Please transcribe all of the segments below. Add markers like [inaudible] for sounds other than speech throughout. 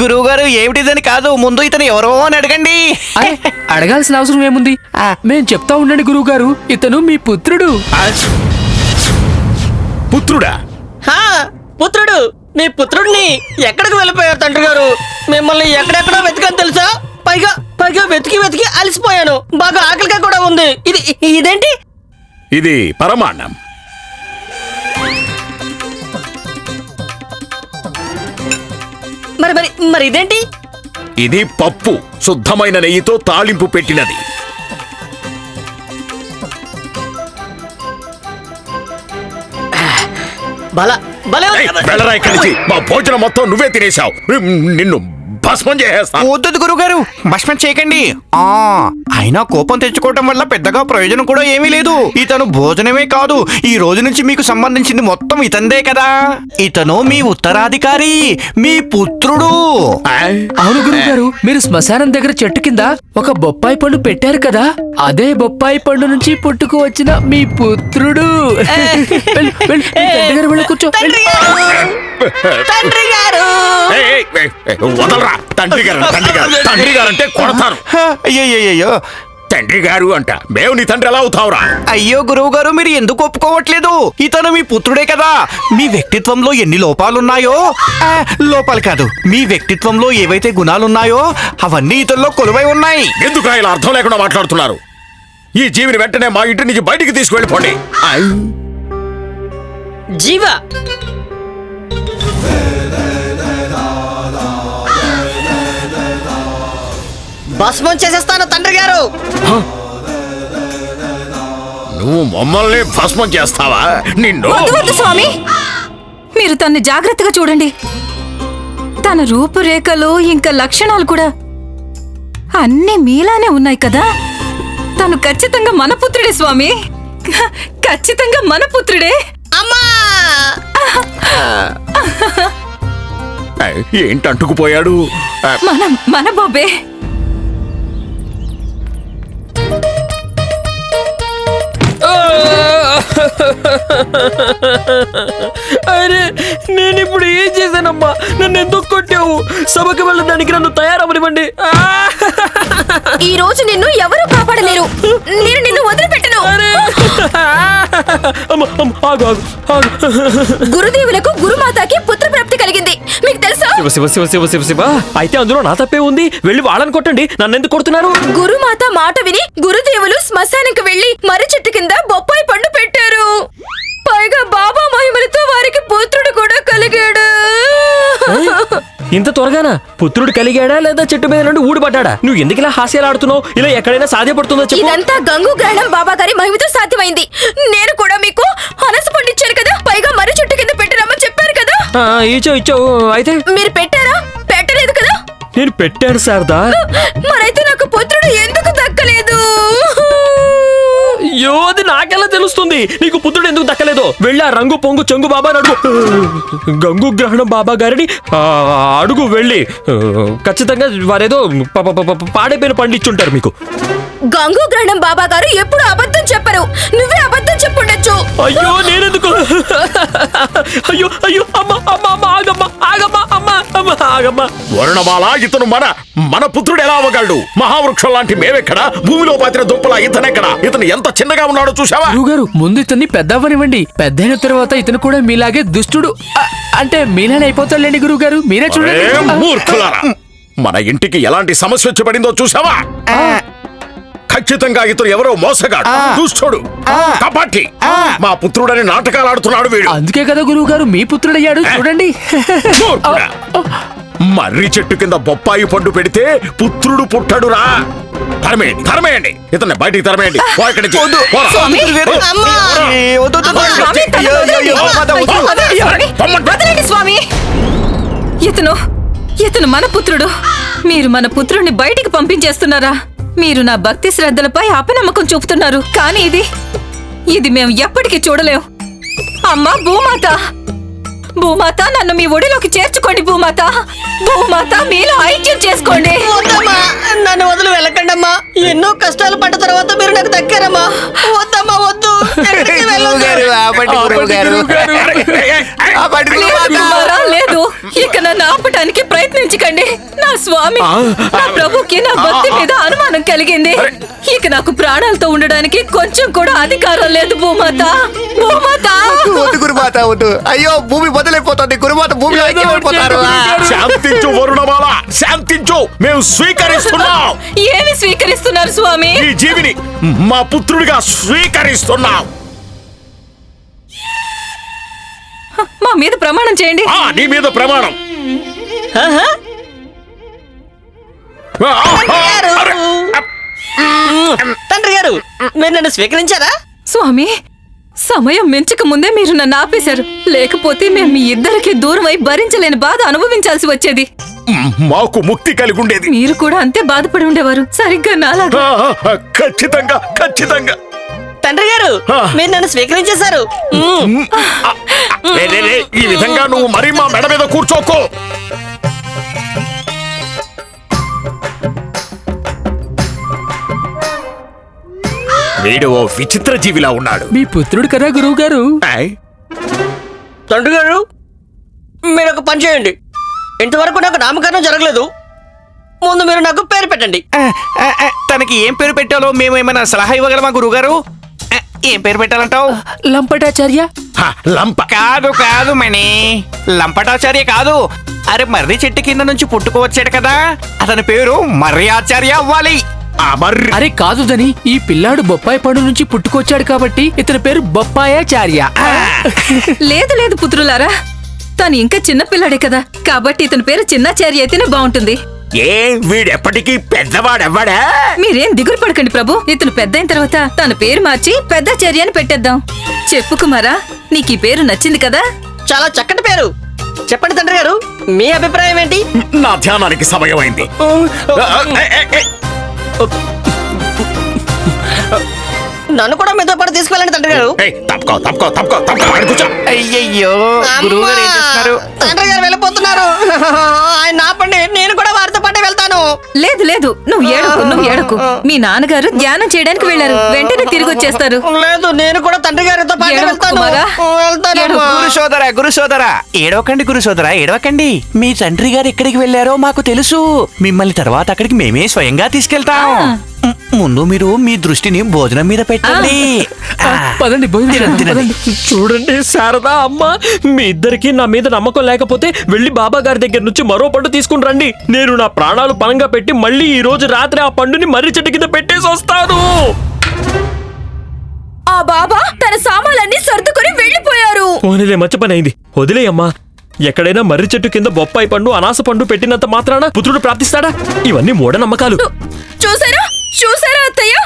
గురువు గారు ఏమిటిదని కాదు ముందు ఇతను ఎవరో అని అడగండి. అడగాల్సిన అవసరం ఏముంది? మేం చెప్తా ఉండండి గురువు గారు ఇతను మీ పుత్రుడు. పుత్రుడా? హా పుత్రుడు మీ పుత్రుడిని ఎక్కడికి వెళ్ళిపోయారు తండ్రి గారు మిమ్మల్ని ఎక్కడెక్కడో వెతికాను తెలుసా? పైగా పైగా వెతికి వెతికి అలసిపోయాను. బాగా ఆకలిగా కూడా ఉంది. ఇది ఇదేంటి? ఇది పరమాన్నం. మరి మరి మరి ఇదేంటి? ఇది పప్పు శుద్ధమైన నెయ్యితో తాళింపు పెట్టినది. బల ఉంది. ఏయ్, కదా. వెళ్ళరా ఇక్కడి నుంచి. మా భోజనం మొత్తం నువ్వే తినేశావు. నిన్ను భస్మం చేసేస్తా. వద్దు గురుగారు భస్మం చేయకండి. ఆ అయినా కోపం తెచ్చుకోవటం వల్ల పెద్దగా ప్రయోజనం కూడా ఏమీ లేదు. ఇతను భోజనమే కాదు ఈ రోజు నుంచి మీకు సంబంధించింది మొత్తం ఇతందే కదా. ఇతను మీ ఉత్తరాధికారి మీ పుత్రుడు. అవును గురువు గారు మీరు శ్మశానం దగ్గర చెట్టు కింద ఒక బొప్పాయి పండు పెట్టారు కదా? అదే బొప్పాయి పండు నుంచి పుట్టుకు వచ్చిన మీ పుత్రుడు. కూర్చో. తండ్రి గారు. వదలరా తండ్రి గారు తండ్రి గారు తండ్రి గారు అంటే కొడతారు. అయ్యయ్యో తండ్రి గారు అంట. మేము నీ తండ్రి ఎలా అవుతావురా? అయ్యో గురువు గారు మీరు ఎందుకు ఒప్పుకోవట్లేదు? ఇతను మీ పుత్రుడే కదా. మీ వ్యక్తిత్వంలో ఎన్ని లోపాలున్నాయో? ఆ, లోపాలు కాదు. మీ వ్యక్తిత్వంలో ఏవైతే గుణాలున్నాయో అవన్నీ ఇతనిలో కొలువై ఉన్నాయి. ఎందుకు ఇలా అర్థం లేకుండా మాట్లాడుతున్నారు? ఈ జీవిని వెంటనే మా ఇంటి నుంచి బయటికి తీసుకువెళ్ళిపోండి. జీవ. భస్మం చేసేస్తాను తండ్రి గారు. నువ్వు మమ్మల్ని భస్మం చేస్తావా? నిన్ను వద్దు స్వామి. మీరు తన్ని జాగ్రత్తగా చూడండి. తన రూపురేఖలు ఇంకా లక్షణాలు కూడా అన్నీ మీలానే ఉన్నాయి కదా? తను ఖచ్చితంగా మన పుత్రుడే స్వామి. ఖచ్చితంగా మన పుత్రుడే. అమ్మా! ఆయ్, ఏంటి అంటుకుపోయాడు ఆ, మన మన బాబే. అరే నేను ఇప్పుడు ఏం చేశానమ్మా? నన్ను ఎందుకు కొట్టావు? సభకి వెళ్ళడానికి నన్ను తయారవ్వనివ్వండి. ఆ! ఈ రోజు నిన్ను ఎవరు కాపాడలేరు. నేను నిన్ను వదిలిపెట్టను. గురుదేవులకు గురుమాతకి పుత్ర శివ శివ శివ శివ శివ శివ. అయితే అందులో నా తప్పే ఉంది. వెళ్ళి వాళ్ళని కొట్టండి. నన్ను ఎందుకు కొడుతున్నారు? గురుమాత మాట విని గురుదేవులు శ్మశానికి వెళ్ళి మర్రి చెట్టు కింద బొప్పాయి పండు పెట్టారు. పైగా బాబా మహిమలతో వారికి పుత్రుడు కూడా కలిగాడు. ఇంత త్వరగానా? పుత్రుడు కలిగాడా లేదా చెట్టు మీద నుండి ఊడిపడ్డాడా? నువ్వు ఎందుకు ఇలా హాస్యాలు ఆడుతున్నావు? ఇలా ఎక్కడైనా సాధ్యపడుతుందో చెప్పు. ఇదంతా గంగు గ్రహణం బాబా గారి మహిమతో సాధ్యమైంది. నేను కూడా మీకు అనస పండించాను కదా పైగా మర్రి చెట్టు ఇచ్చావు ఇచ్చావు అయితే? మీరు పెట్టారా? పెట్టలేదు కదా? నేను పెట్టాను శారదా. మరైతే నాకు పుత్రుడు ఎందుకు దక్కలేదు? అయ్యో అది నాకెలా తెలుస్తుంది? నీకు పుత్రుడు ఎందుకు దక్కలేదో? వెళ్ళి రంగు పొంగు చెంగు బాబా అడుగు గంగు గ్రహణం బాబా గారిని అడుగు వెళ్ళి. ఖచ్చితంగా వారేదో పాడైపోయిన పండిచ్చుంటారు మీకు. గంగు గ్రహణం బాబా గారు ఎప్పుడు అబద్ధం చెప్పరు. నువ్వే అబద్ధం చెప్పుండొచ్చు. అయ్యో నేనెందుకు? అయ్యో అయ్యో అమ్మ అమ్మ అమ్మ ఆగమ్మ ఆగమ్మ అమ్మ అమ్మ ఆగమ్మ. వర్ణమాల ఇతను మన మన పుత్రుడు ఎలా అవ్వగలడు? మహావృక్షం లాంటి మేమెక్కడ? భూమిలో పాతిన దుప్పల ఇతనెక్కడ? ఇతను ఎంత చిన్నగా ఉన్నాడో చూసావా గారు ముందు ఇతన్ని పెద్దవ్వనివ్వండి. పెద్దయిన తర్వాత ఇతను కూడా మీలాగే దుష్టుడు. అ- అంటే మీలానే అయిపోతాడులేండి గురువు గారు? మీరే చూడండి. మూర్ఖులారా! మన ఇంటికి ఎలాంటి సమస్య వచ్చి పడిందో చూసావా ఖచ్చితంగా ఇతను ఎవరో మోసగాడు. దుష్టుడు. కపాటి మా పుత్రుడని నాటకాలు ఆడుతున్నాడు వీడు. అందుకే కదా గురువు గారు మీ పుత్రుడయ్యాడు చూడండి. మర్రి చెట్టు కింద బొప్పాయి పండు పెడితే పుత్రుడు పుట్టడురా. తరమేయండి తరమేయండి. ఇతన్ని బయటికి తరమేయండి. స్వామి ఇతను ఇతను మన పుత్రుడు. మీరు మన పుత్రుడిని బయటికి పంపించేస్తున్నారా? మీరు నా భక్తి శ్రద్ధలపై అపనమ్మకం చూపుతున్నారు. కానీ ఇది ఇది మేము ఎప్పటికీ చూడలేం. అమ్మా భూమాత! భూమాత నన్ను మీ ఒడిలోకి చేర్చుకోండి భూమాత. భూమాత మీలో ఐక్యం చేసుకోండి. వద్దమ్మా నన్ను వదిలి వెళ్ళకండమ్మా. ఎన్నో కష్టాలు పడ్డ తర్వాత మీరు నాకు దక్కారమ్మా. వద్దమ్మా వద్దు. ఎక్కడికి [laughs] వెళ్ళొద్దు. లేదు గురువుగారు. కుమారా, లేదు. ఇక ఇక నన్ను ఆపటానికి ప్రయత్నించకండి. నా స్వామి నా ప్రభుకి నా భక్తి మీద అనుమానం కలిగింది. ఇక నాకు ప్రాణాలతో ఉండడానికి కొంచెం కూడా అధికారం లేదు భూమాత. భూమాత! వద్దు గురుమాత వద్దు. అయ్యో భూమి బదులైపోతుంది గురుమాత భూమి ఐక్యమైపోతారు శాంతించు వరుణమాల. శాంతించు. మేము స్వీకరిస్తున్నాం. ఏమి స్వీకరిస్తున్నారు స్వామి? ఈ జీవిని మా పుత్రుడిగా స్వీకరిస్తున్నాం. మా మీద ప్రమాణం చేయండి. ఆ నీ మీద ప్రమాణం. ఆహా. ఆ, ఆ, గారు. అరే, తండ్రి గారు మీరు నన్ను స్వీకరించారా? స్వామి సమయం మించక ముందే మీరు నన్ను ఆపేశారు. లేకపోతే మేము మీ ఇద్దరికి దూరం అయి భరించలేని బాధ అనుభవించాల్సి వచ్చేది. మాకు ముక్తి కలిగి ఉండేది. మీరు కూడా అంతే బాధపడి ఉండేవారు. సరిగ్గా నాలాగా. ఖచ్చితంగా ఖచ్చితంగా. తండ్రి గారు. మీరు నన్ను స్వీకరించేశారు. ఈ విధంగా నువ్వు మరీ మా మెడ మీద కూర్చోకో. వీడు ఓ విచిత్ర జీవిలా ఉన్నాడు. మీ పుత్రుడు కదా గురువు గారు తండ్రి గారు మీరు ఒక పని చేయండి. ఇంతవరకు నాకు నామకరణం జరగలేదు. ముందు మీరు నాకు పేరు పెట్టండి. తనకి ఏం పేరు పెట్టాలో మేము ఏమైనా సలహా ఇవ్వగలమా గురుగారు ఏం పేరు పెట్టాలంటావు? లంపటాచార్య? హ, లంప. కాదు కాదు మణి. లంపటాచార్య కాదు. అరే మర్రి చెట్టు కింద నుంచి పుట్టుకోవచ్చాడు కదా. అతని పేరు మర్రి ఆచార్య అవ్వాలి. అరే కాదు దని ఈ పిల్లాడు బొప్పాయి పండు నుంచి పుట్టుకొచ్చాడు కాబట్టి ఇతని పేరు బొప్పాయాచార్య. లేదు లేదు పుత్రులారా. తను ఇంకా చిన్నపిల్లాడే కదా. కాబట్టి ఇతని పేరు చిన్నాచార్య అయితేనే బాగుంటుంది. ఏ వీడెప్పటికీ పెద్దవాడెవ్వడా? మీరేం దిగులు పడకండి ప్రభు. ఇతను పెద్దయిన తర్వాత తన పేరు మార్చి పెద్దాచార్య అని పెట్టేద్దాం. చెప్పు కుమారా నీకు ఈ పేరు నచ్చింది కదా? చాలా చక్కటి పేరు. చెప్పండి తండ్రి గారు మీ అభిప్రాయం ఏంటి? నా ధ్యానానికి సమయం అయింది. ఆ, ఆ, ఏ, ఏ, ఏ, నన్ను కూడా మీతో పాటు తీసుకెళ్ళండి తండ్రి గారు. ఏయ్, తప్పుకో తప్పుకో తప్పుకో తప్పుకో ఆడ కూర్చో. అయ్యయ్యో గురువు గారు ఏం చేస్తున్నారు? అమ్మా! తండ్రి గారు వెళ్ళిపోతున్నారు. ఆయన ఆపండి నేను కూడా వారితో పాటే వెళ్తాను. లేదు లేదు. నువ్వు ఏడకు నువ్వు ఏడకు. మీ నాన్నగారు ధ్యానం చేయడానికి వెళ్ళారు. వెంటనే తిరిగి వచ్చేస్తారు. లేదు నేను కూడా తండ్రి గారితో పాటే ఏడవకు, వెళ్తాను. కుమారా. వెళ్తాను ఏడవకు. గురు సోదరా గురు సోదరా ఏడవకండి గురు సోదరా ఏడవకండి. మీ తండ్రి గారు ఎక్కడికి వెళ్ళారో మాకు తెలుసు. మిమ్మల్ని తర్వాత అక్కడికి మేమే స్వయంగా తీసుకెళ్తాం. మ్, ముందు మీరు మీ దృష్టిని భోజనం మీద పెట్టండి. పదండి. చూడండి శారదా అమ్మ మీ ఇద్దరికి నా మీద నమ్మకం లేకపోతే వెళ్ళి బాబా గారి దగ్గర నుంచి మరో పండు తీసుకుని రండి. నేను నా ప్రాణాలు పనంగా పెట్టి మళ్ళీ ఈ రోజు రాత్రి ఆ పండుని మర్రి చెట్టు కింద పెట్టేసి వస్తాను. ఆ బాబా తన సామాన్లన్నీ సర్దుకొని వెళ్ళిపోయారు. పోనీలే మంచి పని అయింది వదిలేయమ్మా ఎక్కడైనా మర్రి చెట్టు కింద బొప్పాయి పండు అనాస పండు పెట్టినంత మాత్రాన పుత్రుడు ప్రాప్తిస్తాడా? ఇవన్నీ మూఢనమ్మకాలు. చూసారా? చూసారా అత్తయ్య?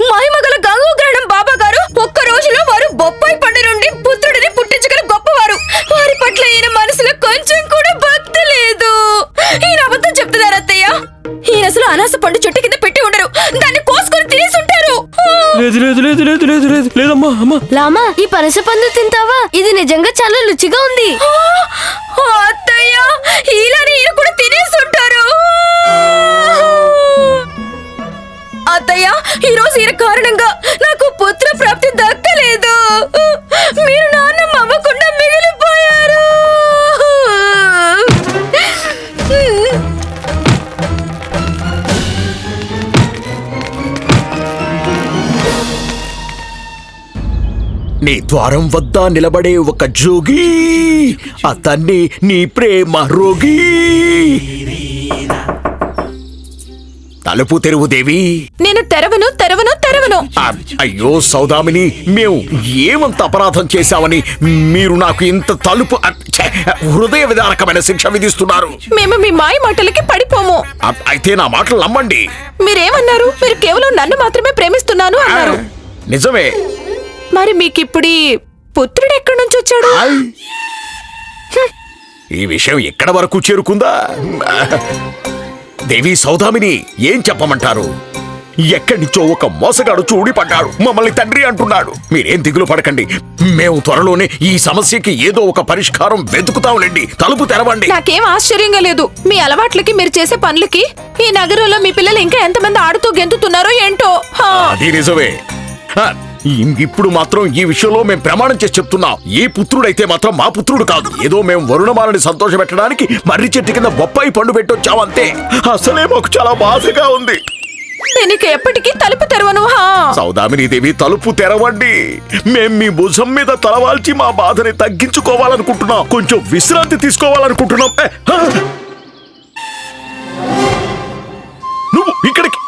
మహిమగల గంగోగ్రహణం బాబా గారు ఒక్క రోజులో వారు బొప్పాయి పండు నుండి పుత్రుడిని పుట్టించగల గొప్పవారు. వారి పట్ల ఈయన మనసులో కొంచెం కూడా భక్తి లేదు. ఈయన అబద్ధం చెప్తున్నారు అత్తయ్య. ఈయన అసలు అనాస పండు చెట్టు కింద పెట్టి ఉండరు. దాన్ని కోసుకొని తినేసి ఉంటారు. లేదు లేదు లేదు లేదు లేదు లేదు లేదమ్మా అమ్మా. లామా ఈ పనస పండు తింటావా? ఇది నిజంగా చాలా రుచిగా ఉంది. అత్తయ్య ఈలాని ఈయన కూడా తినేసి అత్తయ్య ఈ రోజు ఈయన కారణంగా నాకు పుత్ర ప్రాప్తి దక్కలేదు. మీరు నాన్న అవ్వకుండా మిగిలిపోయారు. నీ ద్వారం వద్ద నిలబడే ఒక జోగి అతన్ని నీ ప్రేమ రోగి. తలుపు తెరువు దేవి. నేను తెరవను తెరవను తెరవను. అయ్యో సౌదామిని మేము ఏమంత అపరాధం చేశామని మీరు నాకు ఇంత తలుపు హృదయ విదారకమైన శిక్ష విధిస్తున్నారు. మేము మీ మాయ మాటలకి పడిపోము. అయితే నా మాటలు నమ్మండి. మీరేమన్నారు? మీరు కేవలం నన్ను మాత్రమే ప్రేమిస్తున్నాను అన్నారు. నిజమే. మరి మీకిప్పుడు పుత్రుడు ఎక్కడి నుంచి వచ్చాడు. ఈ విషయం ఎక్కడ వరకు చేరుకుందా? దేవి సౌదామిని ఏం చెప్పమంటారు? ఎక్కడి నుంచో ఒక మోసగాడు చూడి పడ్డాడు మమ్మల్ని తండ్రి అంటున్నాడు. మీరేం దిగులు పడకండి. మేము త్వరలోనే ఈ సమస్యకి ఏదో ఒక పరిష్కారం వెతుకుతాంలేండి తలుపు తెరవండి. నాకేం ఆశ్చర్యంగా లేదు. మీ అలవాట్లకి మీరు చేసే పనులకి ఈ నగరంలో మీ పిల్లలు ఇంకా ఎంతమంది ఆడుతూ గెంతుతున్నారో ఏంటో? హా. అది నిజమే. ఇప్పుడు మాత్రం ఈ విషయంలో మేము ప్రమాణం చేసి చెప్తున్నాం. ఈ పుత్రుడైతే మాత్రం మా పుత్రుడు కాదు. ఏదో మేము వరుణమాలని సంతోష పెట్టడానికి మర్రి చెట్టు కింద బొప్పాయి పండు పెట్టొచ్చామంతే అసలే మాకు చాలా బాధగా ఉంది. నేను ఎప్పటికీ తలుపు తెరవను హా. సౌదామిని దేవి తలుపు తెరవండి. మేం మీ భుజం మీద తలవాల్చి మా బాధని తగ్గించుకోవాలనుకుంటున్నాం. కొంచెం విశ్రాంతి తీసుకోవాలనుకుంటున్నాం! నువ్వు ఇక్కడికి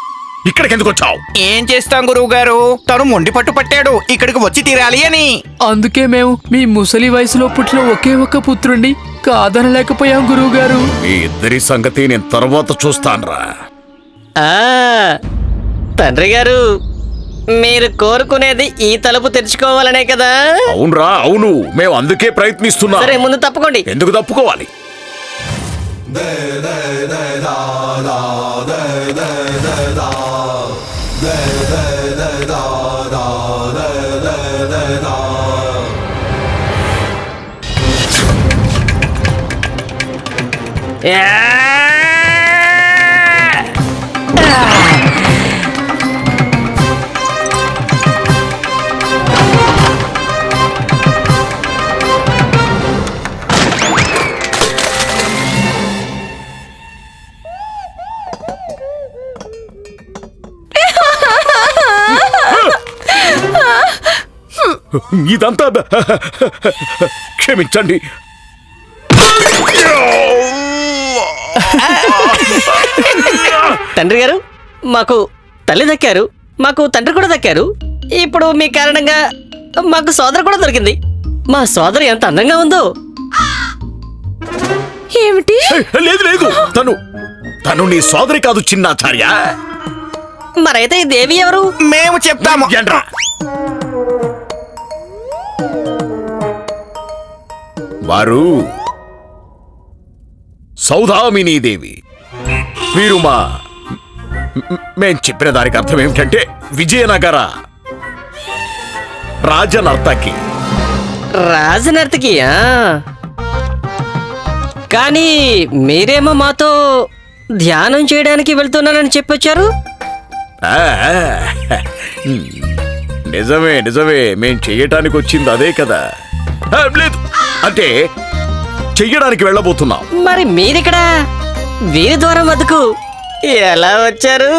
ఇక్కడికి ఎందుకు వచ్చావు ఏం చేస్తాం గురువు గారు తను మొండి పట్టు పట్టాడు. ఇక్కడికి వచ్చి తీరాలి అని. అందుకే మేము మీ ముసలి వయసులో పుట్టిన ఒకే ఒక్క పుత్రుణ్ణి కాదనలేకపోయాం గురువు గారు మీ ఇద్దరి సంగతి నేను తర్వాత చూస్తానురా. ఆ, తండ్రి గారు మీరు కోరుకునేది ఈ తలుపు తెరుచుకోవాలనే కదా? అవునరా అవును. మేము అందుకే ప్రయత్నిస్తున్నాం. సరే ముందు తప్పుకోండి. ఎందుకు తప్పుకోవాలి? [laughs] ఇదంతా [laughs] క్షమించండి. తండ్రి గారు మాకు తల్లి దక్కారు మాకు తండ్రి కూడా దక్కారు. ఇప్పుడు మీ కారణంగా మాకు సోదరు కూడా దొరికింది. మా సోదరు ఎంత అందంగా ఉందో. ఏమిటి? లేదు లేదు. తను తను నీ సోదరి కాదు చిన్నాచార్య. మరైతే ఈ దేవి ఎవరు? మేము చెప్తాము. ఏంట్రా? వారు సౌదామినీ దేవి. వీరు మా మ్- చెప్పిన దానికి అర్థం ఏమిటంటే విజయనగర రాజనర్తకి. రాజనర్తకియా? కానీ మీరేమో మాతో ధ్యానం చేయడానికి వెళ్తున్నానని చెప్పొచ్చారు? ఆ, నిజమే నిజమే. మేం చెయ్యటానికి వచ్చింది అదే కదా. ఆ, లేదు. అంటే చెయ్యడానికి వెళ్ళబోతున్నాం. మరి మీరిక్కడ వీరి ద్వారం వద్దకు ఎలా వచ్చారు?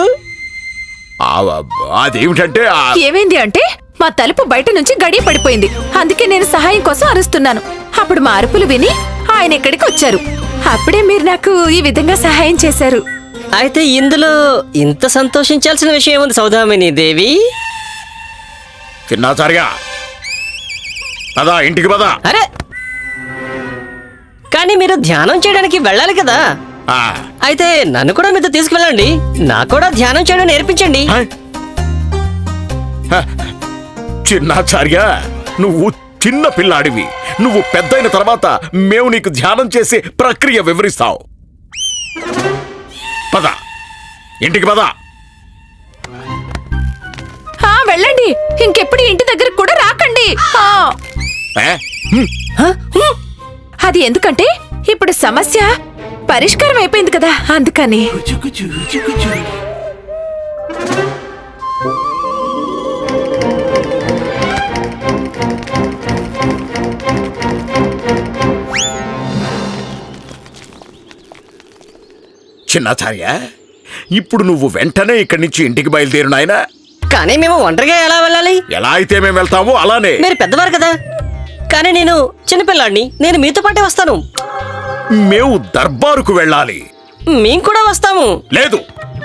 అదేమిటంటే ఏమైంది అంటే మా తలుపు బయట నుంచి గడియ పడిపోయింది. అందుకే నేను సహాయం కోసం అరుస్తున్నాను. అప్పుడు మా అరుపులు విని ఆయన ఇక్కడికి వచ్చారు. అప్పుడే మీరు నాకు ఈ విధంగా సహాయం చేశారు. అయితే ఇందులో ఇంత సంతోషించాల్సిన విషయం ఉంది సౌదామిని దేవి? చిన్నాచార్య పదా ఇంటికి పదా. అరే కానీ మీరు ధ్యానం చేయడానికి వెళ్ళాలి కదా. ఆ, అయితే నన్ను కూడా మీతో తీసుకువెళ్ళండి. నాకు కూడా ధ్యానం చేయడం నేర్పించండి. చిన్నాచార్య నువ్వు చిన్న పిల్లాడివి. నువ్వు పెద్దయిన తర్వాత మేము నీకు ధ్యానం చేసే ప్రక్రియ వివరిస్తావు. పద. ఇంటికి పద. ఆ వెళ్ళండి. ఇంకెప్పుడు ఇంటి దగ్గరకు కూడా రాకండి. ఆ, ఏ? హ్మ్. అది ఎందుకంటే ఇప్పుడు సమస్య పరిష్కారం అయిపోయింది కదా అందుకని. చిన్నాచార్య ఇప్పుడు నువ్వు వెంటనే ఇక్కడి నుంచి ఇంటికి బయలుదేరు నాయనా. కానీ మేము ఒంటరిగా ఎలా వెళ్ళాలి? ఎలా అయితే మేము వెళ్తామో అలానే. మీరు పెద్దవారు కదా. కానీ నేను చిన్నపిల్లాడిని. నేను మీతో పాటే వస్తాను. మేము దర్బారుకు వెళ్ళాలి. మేము కూడా వస్తాము. లేదు.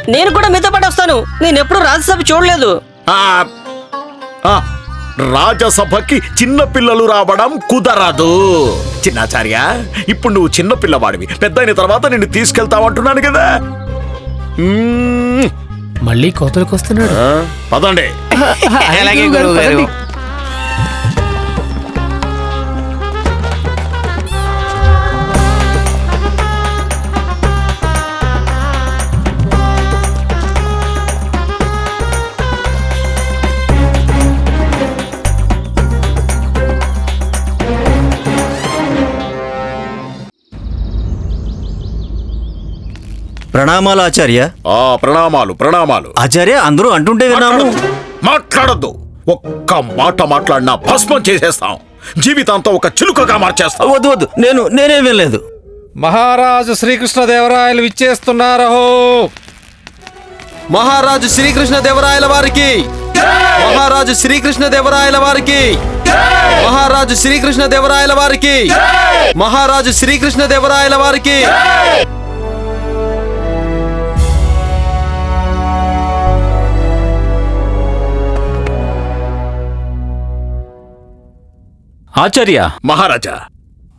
నేను కూడా మీతో పాటు వస్తాను. నేను ఎప్పుడు రాజ్యసభ చూడలేదు. ఆ ఆ, రాజసభకి చిన్న పిల్లలు రావడం కుదరదు. చిన్నాచార్య ఇప్పుడు నువ్వు చిన్న పిల్లవాడివి. పెద్ద అయిన తర్వాత నిన్ను తీసుకెళ్తావంటున్నాను కదా. మ్మ్. మళ్ళీ కోతలకు వస్తున్నాడు. ఆ, పదండి. అలాగే గురువు గారు? ప్రణామాలు ఆచార్య? ఆ ప్రణామాలు ప్రణామాలు. ఆచార్య అందరూ అంటుంటే విన్నాము. మాట్లాడొద్దు. ఒక్క మాట మాట్లాడినా భస్మం చేసేస్తాం. జీవితాంతం ఒక చిలుకగా మార్చేస్తాం. వద్దు వద్దు. నేను నేనేం వినలేదు. మహారాజు శ్రీకృష్ణదేవరాయలు విచ్చేస్తున్నారహో. మహారాజు శ్రీకృష్ణదేవరాయల వారికి. మహారాజు శ్రీకృష్ణదేవరాయల వారికి. మహారాజు శ్రీకృష్ణదేవరాయల వారికి. మహారాజు శ్రీకృష్ణదేవరాయల వారికి. ఆచార్య! మహారాజా!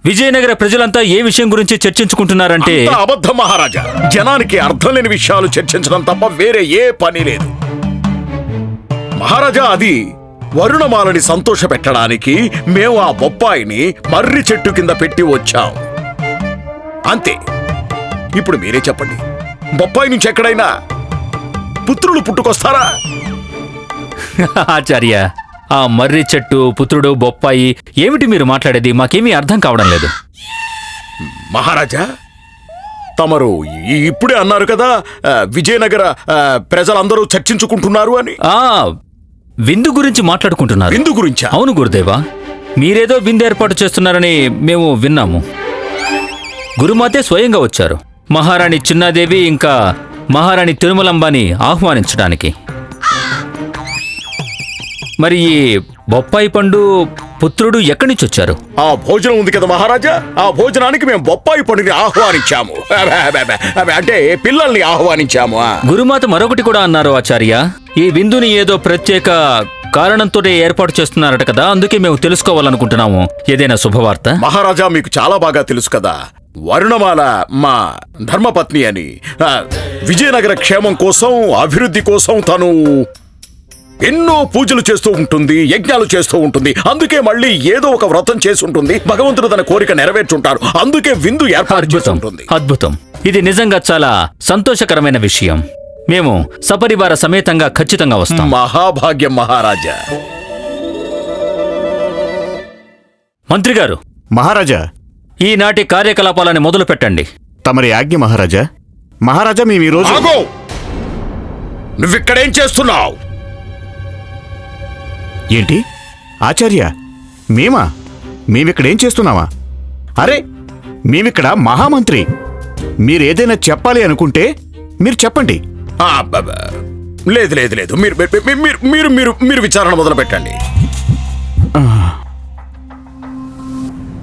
విజయనగర ప్రజలంతా ఏ విషయం గురించి చర్చించుకుంటున్నారంటే అంతా అబద్ధం మహారాజా! జనానికి అర్థం లేని విషయాలు చర్చించడం తప్ప వేరే ఏ పని లేదు. మహారాజా అది వరుణమాలని సంతోష పెట్టడానికి మేము ఆ బొప్పాయిని మర్రి చెట్టు కింద పెట్టి వచ్చాం. అంతే. ఇప్పుడు మీరే చెప్పండి. బొప్పాయి నుంచి ఎక్కడైనా పుత్రులు పుట్టుకొస్తారా? [laughs] ఆచార్య! ఆ మర్రి చెట్టు పుత్రుడు బొప్పాయి ఏమిటి మీరు మాట్లాడేది? మాకేమీ అర్థం కావడం లేదు. మహారాజా తమరు ఇప్పుడే అన్నారు కదా ఆ, విజయనగర ఆ, ప్రజలందరూ చర్చించుకుంటున్నారు అని? ఆ విందు గురించి మాట్లాడుకుంటున్నారు. విందు గురించా? అవును గురుదేవా మీరేదో విందు ఏర్పాటు చేస్తున్నారని మేము విన్నాము. గురుమాతే స్వయంగా వచ్చారు. మహారాణి చిన్నాదేవి ఇంకా మహారాణి తిరుమలంబాని ఆహ్వానించడానికి. మరి ఈ బొప్పాయి పండు పుత్రుడు ఎక్కడి నుంచి వచ్చారు? ఆ భోజనం ఉంది కదా మహారాజా. ఆ భోజనానికి మేము బొప్పాయి పండుగని ఆహ్వానించాము. అంటే పిల్లల్ని ఆహ్వానించాము. గురుమాత మరొకటి కూడా అన్నారు ఆచార్య. ఈ విందుని ఏదో ప్రత్యేక కారణంతో ఏర్పాటు చేస్తున్నారట కదా అందుకే మేము తెలుసుకోవాలనుకుంటున్నాము. ఏదైనా శుభవార్త? మహారాజా మీకు చాలా బాగా తెలుసు కదా. వరుణమాల మా ధర్మపత్ని అని. విజయనగర క్షేమం కోసం అభివృద్ధి కోసం తను ఎన్నో పూజలు చేస్తూ ఉంటుంది యజ్ఞాలు చేస్తూ ఉంటుంది. అందుకే మళ్ళీ ఏదో ఒక వ్రతం చేసి ఉంటుంది. భగవంతుడు తన కోరిక నెరవేర్చుంటారు అందుకే విందు ఏర్పాటు చేసి అద్భుతం. ఉంటుంది. అద్భుతం. ఇది నిజంగా చాలా సంతోషకరమైన విషయం. మేము సపరివార సమేతంగా ఖచ్చితంగా వస్తాం. మహాభాగ్యం మహారాజా. మంత్రి గారు మహారాజా. ఈనాటి కార్యకలాపాలని మొదలు పెట్టండి. తమరి ఆజ్ఞ మహారాజా. మహారాజా మేము ఈరోజు నువ్విక్కడేం చేస్తున్నావు? ఏంటి? ఆచార్య మేమా? మేమిక్కడేం చేస్తున్నావా? అరే మేమిక్కడ మహామంత్రి. మీరేదైనా చెప్పాలి అనుకుంటే మీరు చెప్పండి. లేదు లేదు లేదు. మీరు మీరు- మీరు మీరు మీరు మీరు విచారణ మొదలు పెట్టండి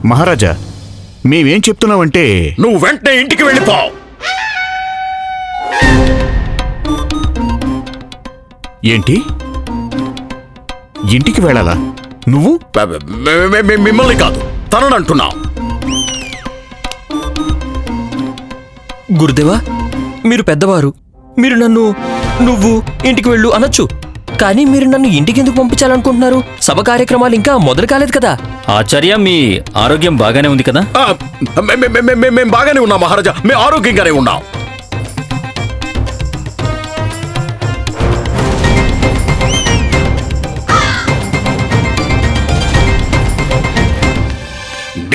మహారాజా మేమేం చెప్తున్నామంటే నువ్వు వెంటనే ఇంటికి వెళ్ళిపో. ఏంటి? ఇంటికి వెళ్ళాలా? నువ్వు? మిమ్మల్ని కాదు తనని అంటున్నాం గురుదేవా మీరు పెద్దవారు. మీరు నన్ను నువ్వు ఇంటికి వెళ్ళు అనొచ్చు. కానీ మీరు నన్ను ఇంటికి ఎందుకు పంపించాలనుకుంటున్నారు? సభ కార్యక్రమాలు ఇంకా మొదలు కాలేదు కదా. ఆచార్య మీ ఆరోగ్యం బాగానే ఉంది కదా? మేము బాగానే ఉన్నాం మహారాజా. మేము ఆరోగ్యంగానే ఉన్నాం.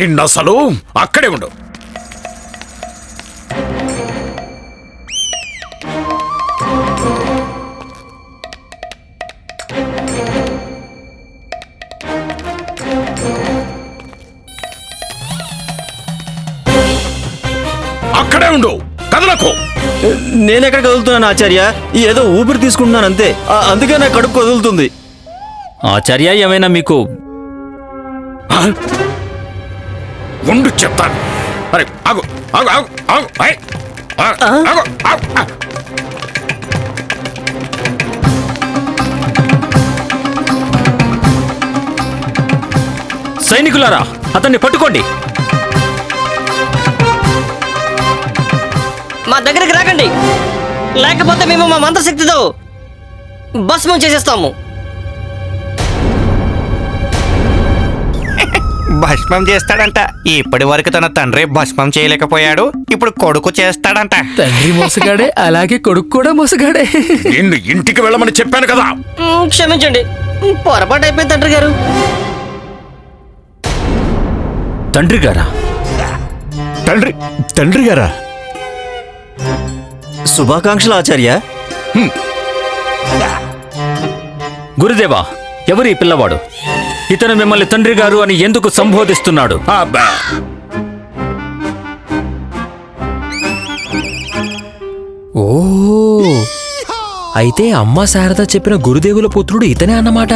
నిన్నసలు అక్కడే ఉండు. అక్కడే ఉండు. కదలకు. నేనెక్కడ కదులుతున్నాను ఆచార్య? ఏదో ఊపిరి తీసుకుంటున్నాను అంతే. ఆ, అందుకే నా కడుపు కదులుతుంది. ఆచార్య ఏమైనా మీకు? ఉండు చెప్తాను. అరే ఆగు ఆగు ఆగు ఆగు ఆగు, ఆగు, ఆ. సైనికులారా అతన్ని పట్టుకోండి. మా దగ్గరికి రాకండి. లేకపోతే మేము మా మంత్రశక్తితో భస్మం చేసేస్తాము. భస్మం చేస్తాడంట. ఇప్పటి వరకు తన తండ్రి భస్మం చేయలేకపోయాడు. ఇప్పుడు కొడుకు చేస్తాడంట. తండ్రి మోసగాడే అలాగే కొడుకు కూడా మోసగాడే. నిన్ను ఇంటికి వెళ్ళమని చెప్పాను కదా. క్షమించండి. పొరపాటు అయిపోయింది తండ్రి గారు. తండ్రి గారా? తండ్రి తండ్రి గారా? శుభాకాంక్షలు ఆచార్య. గురుదేవా ఎవరు ఈ పిల్లవాడు? ఇతను మిమ్మల్ని తండ్రి గారు అని ఎందుకు సంబోధిస్తున్నాడు? అబ్బా. ఓ. అయితే అమ్మ శారద చెప్పిన గురుదేవుల పుత్రుడు ఇతనే అన్నమాట.